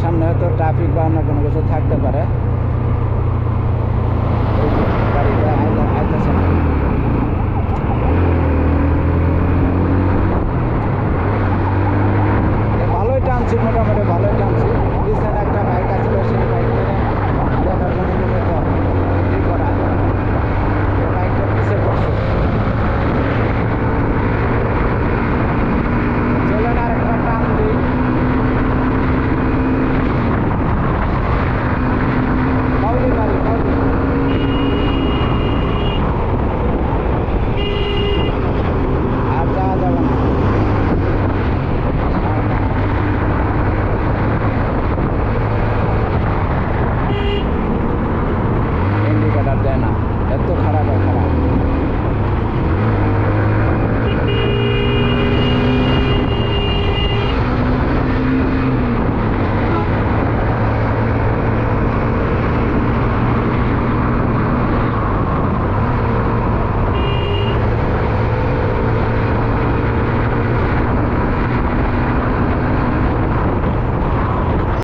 সামনে হয়তো ট্রাফিক বা অন্য কোনো কিছু থাকতে পারে। たいな。やっと体から。